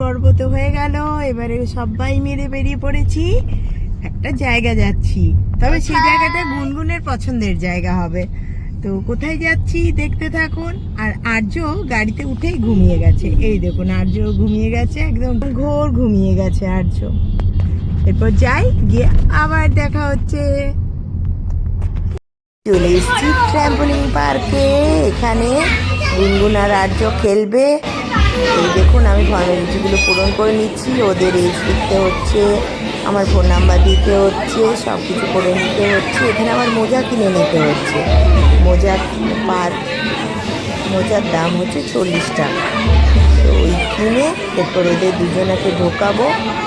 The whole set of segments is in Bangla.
পর্ব তো হয়ে গেল এবারে সবাই মিলে বেরিয়ে পড়েছি। একটা জায়গা যাচ্ছি। তবে সেই জায়গাটা গুনগুনের পছন্দের জায়গা হবে। তো কোথায় যাচ্ছি দেখতে থাকুন। আর আর্য গাড়িতে উঠেই ঘুমিয়ে গেছে। এই দেখুন আর্য ঘুমিয়ে গেছে একদম ঘোর ঘুমিয়ে গেছে আর্য। এরপর যাই গিয়ে আবার দেখা হচ্ছে। চলে এসেছি ট্র্যাম্পোলিন পার্কে এখানে গুনগুন আর আর্য খেলবে। এই দেখুন, আমি ফর্মালিটিগুলো পূরণ করে নিচ্ছি। ওদের এজ লিখতে হচ্ছে, আমার ফোন নাম্বার দিতে হচ্ছে সব কিছু করে নিতে হচ্ছে। এখানে আমার মোজা কিনে নিতে হচ্ছে। মোজার পার, মোজার দাম হচ্ছে চল্লিশ টাকা। তো ওই কিনে এরপর ওদের দুজনাকে ঢোকাবো।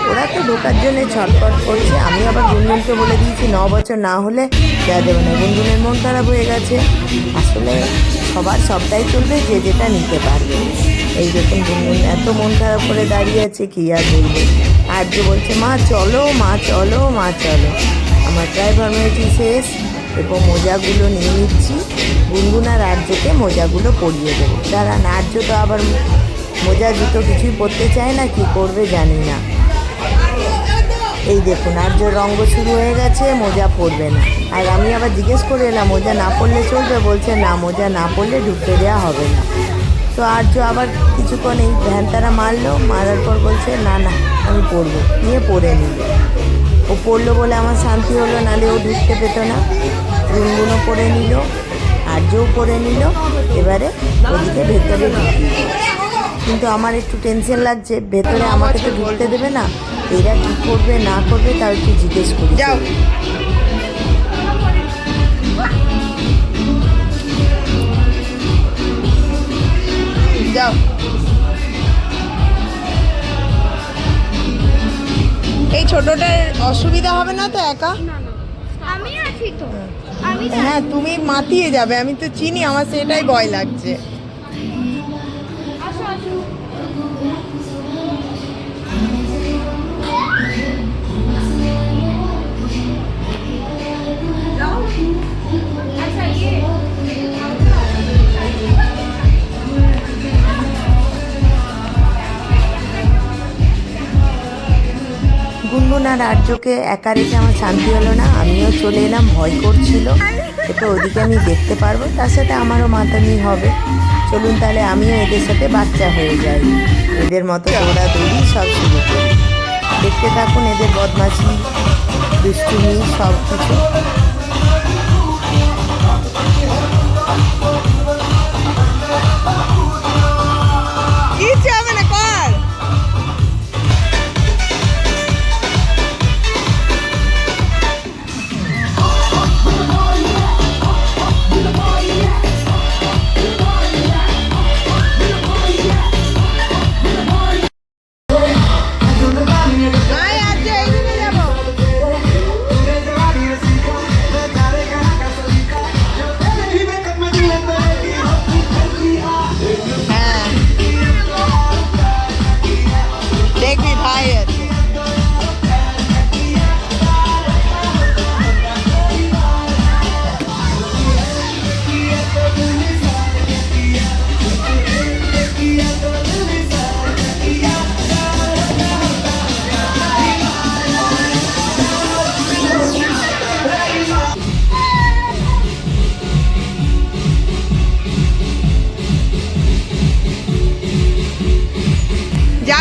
ওরা তো ঢোকার জন্যে ছটফট করছে। আমি আবার গুনগুনকে বলে দিয়েছি, ন বছর না হলে দেওয়া যাবে না। গুনগুনের মন খারাপ হয়ে গেছে। আসলে সবার সবটাই চলবে, যে যেটা নিতে পারবে। এই দেখুন গুনগুন এত মন খারাপ করে দাঁড়িয়ে আছে, কি আর বলবে? আর যে বলছে, মা, চলো মা চলো মা, চলো। আমার ড্রাইভার মেয়েটি শেষ এবং মোজাগুলো নিয়ে নিচ্ছি। গুনগুন আর আর্যকে মোজাগুলো পরিয়ে দেবো। যারা আর্য তো আবার মোজা, জুতো কিছুই পরতে চায় না, কি করবে জানি না। এই দেখুন আর্য রঙ্গ শুরু হয়ে গেছে, মোজা পরবে না। আর আমি আবার জিজ্ঞেস করে এলাম, মোজা না পরলে চলবে? বলছে, না, মোজা না পরলে ঢুকতে দেওয়া হবে না। তো আর্য আবার কিছুক্ষণ এই ভ্যানতারা মারলো, মারার পর বলছে, না না, আমি পড়ব। নিয়ে পড়ে নিল। ও পড়ল বলে আমার শান্তি হলো নালে ও ঢুকতে পেত না। গুনগুনও পরে নিল, আর্যও পরে নিল, এবারে ওদিকে ভেতরে কিন্তু আমার একটু টেনশন লাগছে, ভেতরে আমাকে তো ঢুকতে দেবে না, এরা কী করবে, না করবে তাও একটু জিজ্ঞেস করি। যাও। যাও। এই ছোটটার অসুবিধা হবে না তো একা? আমি আছি তো। হ্যাঁ তুমি মাতিয়ে যাবে আমি তো চিনি আমার সেটাই ভয় লাগছে। গুনগুন আর আর্যকে একা রেখে আমার শান্তি হলো না, আমিও চলে এলাম, ভয় করছিল। এটা ওদিকে আমি দেখতে পারব, তার সাথে আমারও মাতামি হবে। চলুন তাহলে আমিও এদের সাথে বাচ্চা হয়ে যাই। এদের মতো দৌড়াদৌড়ি সব শুরু করি। দেখতে থাকুন এদের বদমাশি, দুষ্টুমি সব কিছু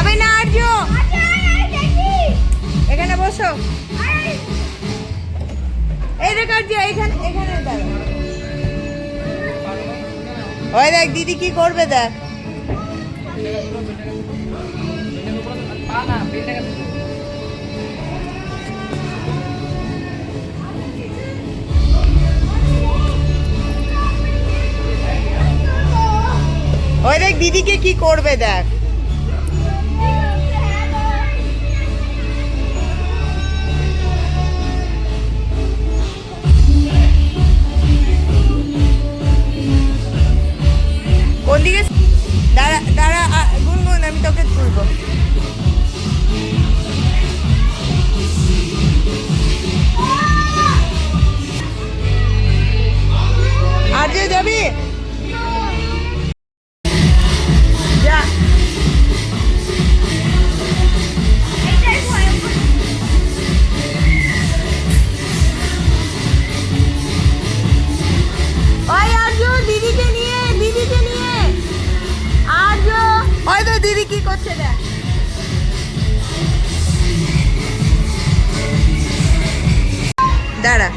যাবে না আর্য। এখানে বসো। এই দেখ আর্য এখানে এখানে ওই দেখ, দিদি কি করবে দেখ। ওই দেখ, দিদিকে কি করবে দেখ। করবো করছে দেখ। দাঁড়া।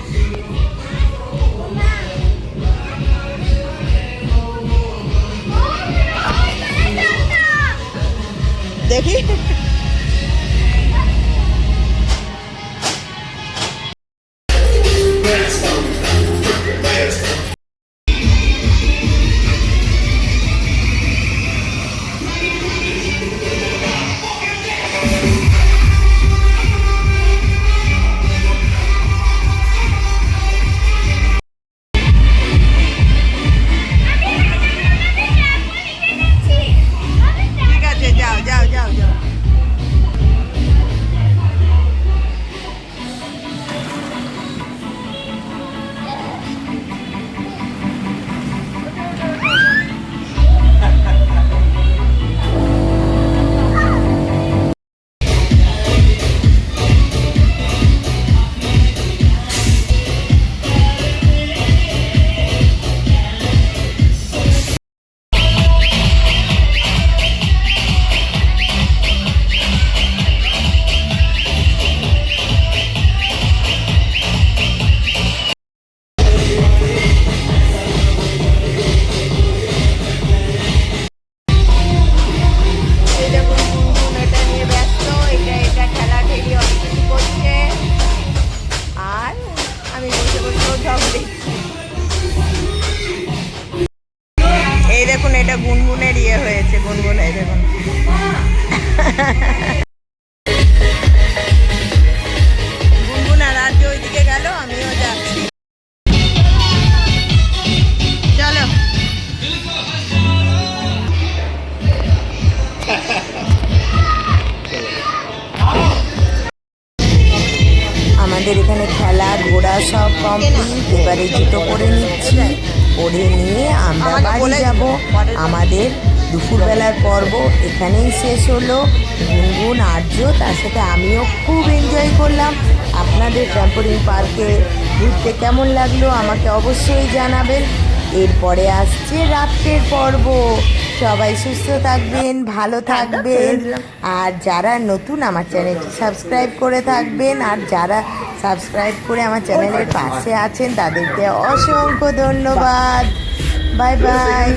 দেখি। এটা ইয়ে হয়েছে এই দেখুন ওইদিকে আমিও আমাদের এখানে খেলা, ঘোড়া সব কমপ্লিট এবারে জুতো করে নিচ্ছি। পরে নিয়ে আমরা বাড়ি যাব। আমাদের দুপুরবেলার পর্ব এখানেই শেষ হলো। গুনগুন আর্য তার সাথে আমিও খুব এনজয় করলাম। আপনাদের ট্যাম্পোরিং পার্কে ঘুরতে কেমন লাগল আমাকে অবশ্যই জানাবেন। এরপরে আসছে রাত্রের পর্ব। সবাই সুস্থ থাকবেন ভালো থাকবেন। আর যারা নতুন আমার চ্যানেলটি সাবস্ক্রাইব করে থাকবেন আর যারা সাবস্ক্রাইব করে আমার চ্যানেলের পাশে আছেন তাদেরকে অসংখ্য ধন্যবাদ। Bye bye.